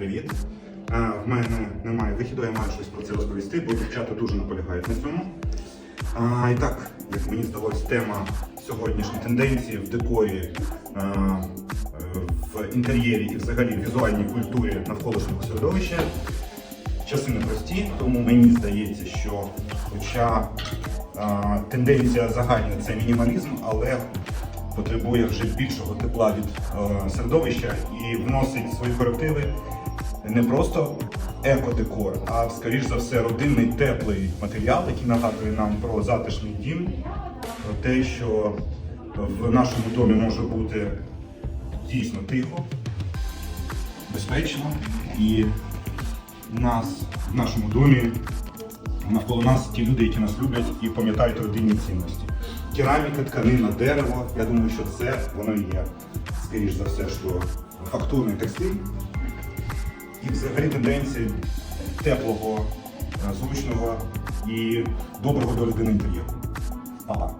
Привіт. Е, В мене немає вихіду, я маю щось про це розповісти, бо дівчата дуже наполягають на цьому. І так, як мені здалось, тема сьогоднішньої тенденції в декорі, е, в інтер'єрі і взагалі в візуальній культурі навколишнього середовища часи непрості, тому мені здається, що хоча е, тенденція загальна це мінімалізм, але потребує вже більшого тепла від середовища і вносить свої корективи не просто екодекор, а скоріш за все родинний теплий матеріал, який нагадує нам про затишний дім, про те, що в нашому домі може бути дійсно тихо, безпечно і нас в нашому домі навколо нас ті люди, які нас люблять і пам'ятають родинні цінності. Кераміка, тканина, дерево. Я думаю, що це воно є, скоріш за все, що фактурний текстиль. Взагалі тенденції теплого, е, зручного і доброго до людини інтер'єру. Па-па.